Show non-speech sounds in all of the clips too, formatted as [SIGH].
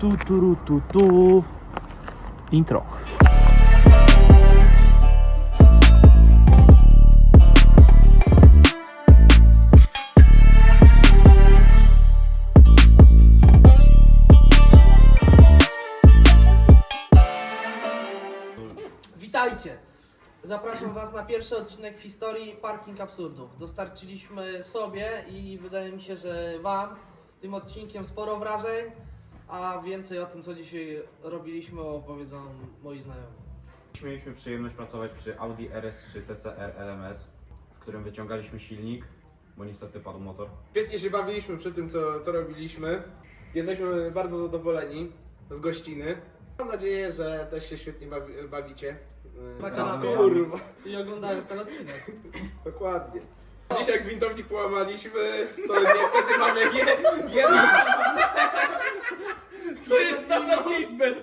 Tu, tu, tu, tu. Intro. Witajcie! Zapraszam Was na pierwszy odcinek w historii Parking Absurdów. Dostarczyliśmy sobie i wydaje mi się, że Wam tym odcinkiem sporo wrażeń, a więcej o tym, co dzisiaj robiliśmy, opowiedzą moi znajomi. Mieliśmy przyjemność pracować przy Audi RS3 TCR LMS, w którym wyciągaliśmy silnik, bo niestety padł motor. Świetnie się bawiliśmy przy tym, co, co robiliśmy. Jesteśmy bardzo zadowoleni z gościny. Mam nadzieję, że też się świetnie bawi, bawicie. Yy, Na Razem kanapie. Kurwa, i oglądając ten odcinek. dokładnie. Dziś jak wintownik połamaliśmy, to niestety mamy je, jedno... To jest nasz achievement!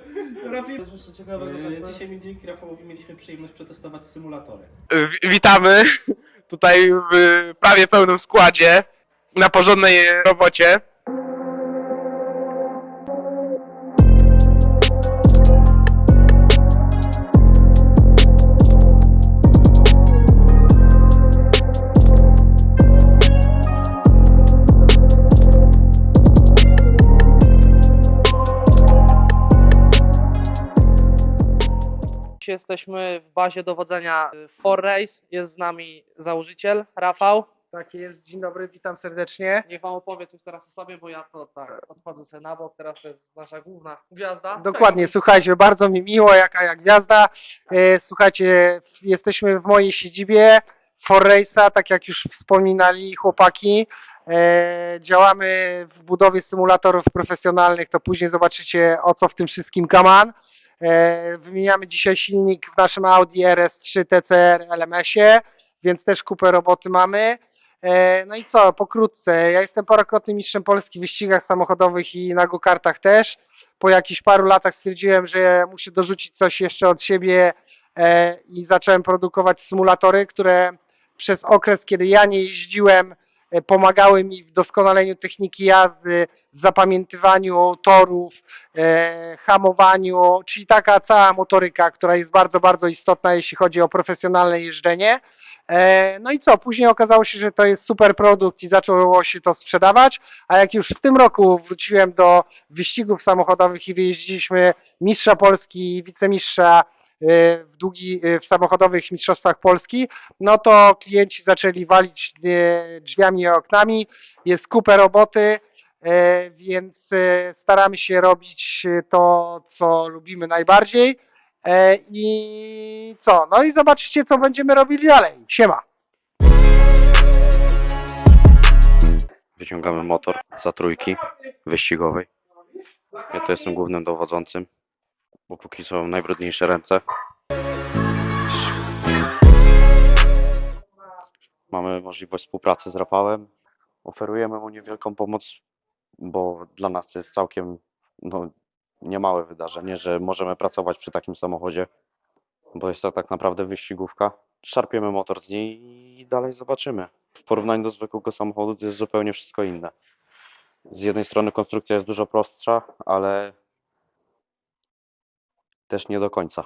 Jeszcze ciekawego Yy, Kasper? Dzisiaj dzięki Rafałowi mieliśmy przyjemność przetestować symulatory. Wi- Witamy tutaj w prawie pełnym składzie na porządnej robocie. Jesteśmy w bazie dowodzenia For Race. Jest z nami założyciel Rafał. Tak jest, dzień dobry, witam serdecznie. Niech Wam opowie coś teraz o sobie, bo ja to tak odchodzę sobie na bok. Teraz to jest nasza główna gwiazda. Dokładnie, słuchajcie, bardzo mi miło, jaka jak gwiazda. E, Słuchajcie, jesteśmy w mojej siedzibie For Race'a, tak jak już wspominali chłopaki. E, Działamy w budowie symulatorów profesjonalnych, to później zobaczycie o co w tym wszystkim kaman. E, Wymieniamy dzisiaj silnik w naszym Audi RS3 TCR LMS-ie, więc też kupę roboty mamy. E, No i co, pokrótce. Ja jestem parokrotnym mistrzem Polski w wyścigach samochodowych i na go-kartach też. Po jakichś paru latach stwierdziłem, że muszę dorzucić coś jeszcze od siebie e, i zacząłem produkować symulatory, które przez okres, kiedy ja nie jeździłem, pomagały mi w doskonaleniu techniki jazdy, w zapamiętywaniu torów, e, hamowaniu, czyli taka cała motoryka, która jest bardzo, bardzo istotna, jeśli chodzi o profesjonalne jeżdżenie. E, No i co? Później okazało się, że to jest super produkt i zaczęło się to sprzedawać. A jak już w tym roku wróciłem do wyścigów samochodowych i wyjeździliśmy mistrza Polski i wicemistrza e, w, długi, e, w samochodowych mistrzostwach Polski, no to klienci zaczęli walić e, drzwiami i oknami. Jest kupę roboty, więc staramy się robić to, co lubimy najbardziej. E, I co? No i zobaczycie, co będziemy robili dalej. Siema. Wyciągamy motor za trójki wyścigowej. Ja to jestem głównym dowodzącym, bo póki są najbrudniejsze ręce. Mamy możliwość współpracy z Rafałem. Oferujemy mu niewielką pomoc, bo dla nas jest całkiem no, niemałe wydarzenie, że możemy pracować przy takim samochodzie, bo jest to tak naprawdę wyścigówka. Szarpiemy motor z niej i dalej zobaczymy. W porównaniu do zwykłego samochodu to jest zupełnie wszystko inne. Z jednej strony konstrukcja jest dużo prostsza, ale też nie do końca.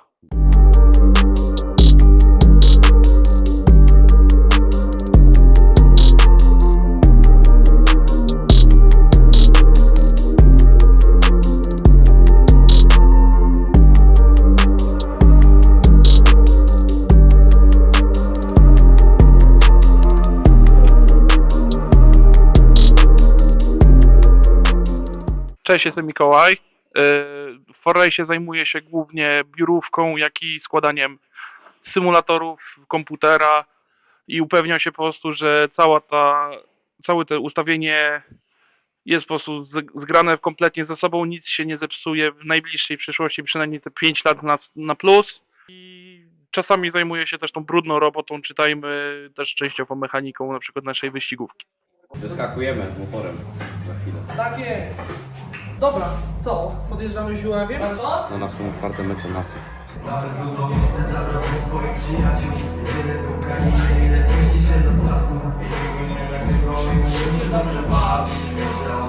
Cześć, jestem Mikołaj. W Forrejsie zajmuję się głównie biurówką, jak i składaniem symulatorów komputera i upewniam się po prostu, że cała ta, całe to ustawienie jest po prostu zgrane kompletnie ze sobą, nic się nie zepsuje w najbliższej przyszłości, przynajmniej te 5 lat na, na plus. I czasami zajmuję się też tą brudną robotą, czytajmy też częściowo mechaniką na przykład naszej wyścigówki. Wyskakujemy z motorem za chwilę. Takie. Dobra, co? Podjeżdżamy zióławiem? Na nas są otwarte mecenasy. Dobrze bawić, myślę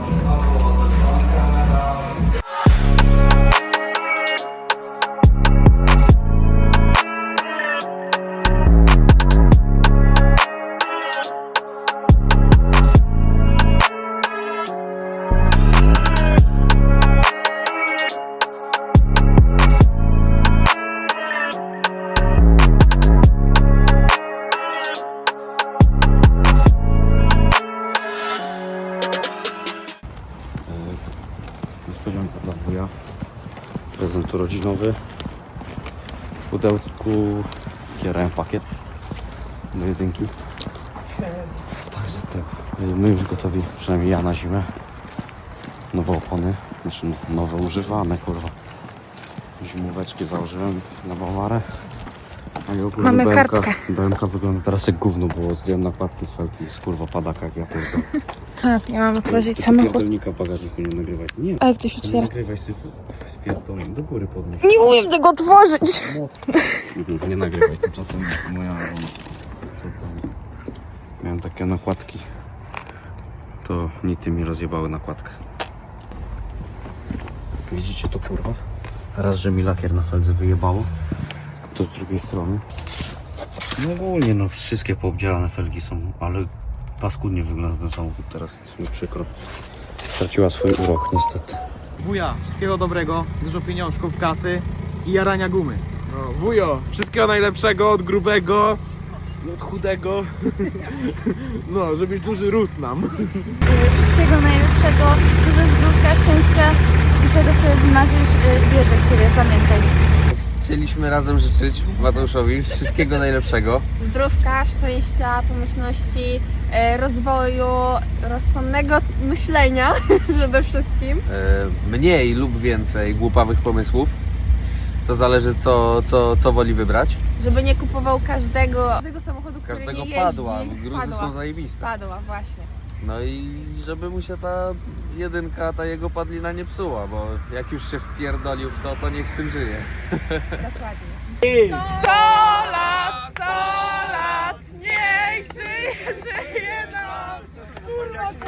urodzinowy. W pudełku zbierałem pakiet do jedynki. Także tak, my już gotowi, przynajmniej ja na zimę. Nowe opony, znaczy no, nowe używane, kurwa. Zimóweczki założyłem na Bamarę. A i ogólnie Mamy BMK, kartkę. BMK wygląda teraz jak gówno, bo zdjąłem nakładki z felki z kurwa padaka jak ja pierdolę. [LAUGHS] A, ja mam otworzyć Tylko samochód. Pierdolnika bagażniku nie nagrywaj. Nie, A jak to się nie otwiera? nagrywaj syfu. Spierdolę, do góry podnieś. Nie umiem tego otworzyć! Mhm, Nie nagrywaj, tymczasem moja... Miałem takie nakładki. To nity mi rozjebały nakładkę. Widzicie to kurwa? Raz, że mi lakier na feldze wyjebało. To z drugiej strony. No ogólnie no wszystkie poobdzierane felgi są, ale paskudnie wygląda ten samochód teraz. Jest mi przykro. Straciła swój urok niestety. Wuja, wszystkiego dobrego, dużo pieniążków, kasy i jarania gumy. No, wujo, wszystkiego najlepszego od grubego i od chudego. [LAUGHS] No, żebyś duży rósł nam. Wszystkiego najlepszego, dużo zdrówka, szczęścia i czego sobie wymarzysz, y, wierzę w Ciebie, pamiętaj. Chcieliśmy razem życzyć Mateuszowi wszystkiego najlepszego. zdrówka, szczęścia, pomyślności, rozwoju, rozsądnego myślenia [LAUGHS] przede wszystkim. E, Mniej lub więcej głupawych pomysłów. To zależy co, co, co woli wybrać. Żeby nie kupował każdego, każdego samochodu, który Każdego nie jeździ. padła, bo gruzy padła, są zajebiste. padła, właśnie. No i żeby mu się ta jedynka, ta jego padlina nie psuła, bo jak już się wpierdolił w to, to niech z tym żyje. [LAUGHS] Dokładnie.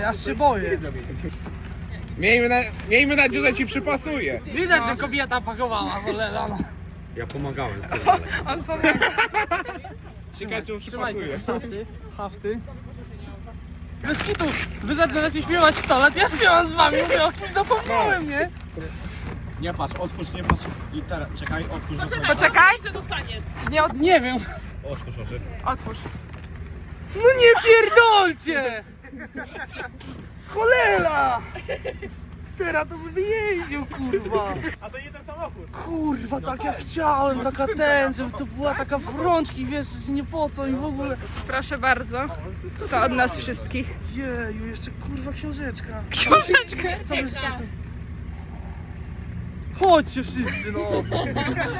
Ja się boję. Miejmy, na, miejmy nadzieję, że ci przypasuje. Widać, że kobieta pakowała, cholera. No. Ja pomagałem. [LAUGHS] Czekajcie, Trzymajcie hafty, hafty. Bez kitu, wy zaczynacie śpiewać 100 lat, ja śpiewam z wami, mówię, o kimś zapomniałem, nie? Nie patrz, otwórz, nie patrz. I teraz, czekaj, otwórz. Poczekaj! Dostaniesz? Nie, od... Nie wiem. Otwórz oczy. otwórz. No nie pierdolcie! Cholera! Teraz to bym jeździł, kurwa. A to nie ten samochód. Kurwa, tak jak chciałem, taka ten, żeby to była taka w rączki, wiesz, że się nie pocą i w ogóle. Proszę bardzo. To od nas wszystkich. Jeju, jeszcze kurwa książeczka. Książeczkę. Co wy wszyscy? Chodźcie wszyscy, no.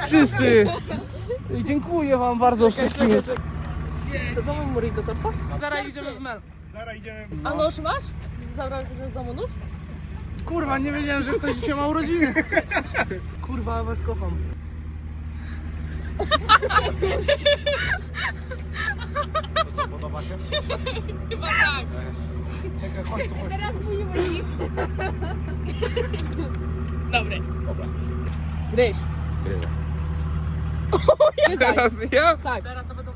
Wszyscy. I Dziękuję wam bardzo wszystkim. Co za mury do torta? Zaraz idziemy w mel. Zaraz idziemy. A nóż masz? Zabrałeś z domu nóż? Kurwa, nie wiedziałem, że ktoś dzisiaj ma urodziny. Kurwa, ja was kocham. Co, podoba się? Chyba tak. Czekaj, chodź tu, chodź tu. Teraz ich. Dobry. Gryź. Teraz ja? Tak.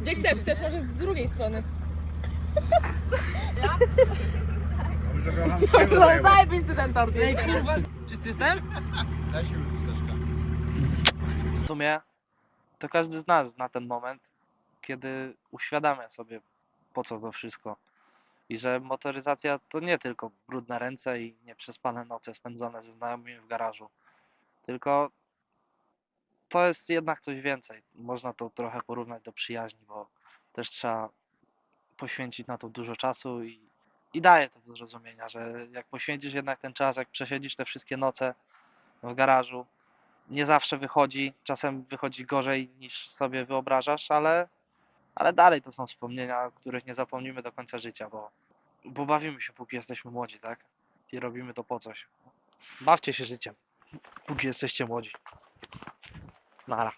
Gdzie chcesz? Chcesz może z drugiej strony. No, zajebisty ten tort. Ej, kurwa. Czysty jestem? Daj się chusteczkę. W sumie to każdy z nas zna ten moment, kiedy uświadamia sobie po co to wszystko. I że motoryzacja to nie tylko brudne ręce i nieprzespane noce spędzone ze znajomymi w garażu. Tylko to jest jednak coś więcej. Można to trochę porównać do przyjaźni, bo też trzeba poświęcić na to dużo czasu i, i daje to do zrozumienia, że jak poświęcisz jednak ten czas, jak przesiedzisz te wszystkie noce w garażu, nie zawsze wychodzi, czasem wychodzi gorzej niż sobie wyobrażasz, ale, ale dalej to są wspomnienia, których nie zapomnimy do końca życia, bo, bo bawimy się póki jesteśmy młodzi, tak? I robimy to po coś. Bawcie się życiem, póki jesteście młodzi. من على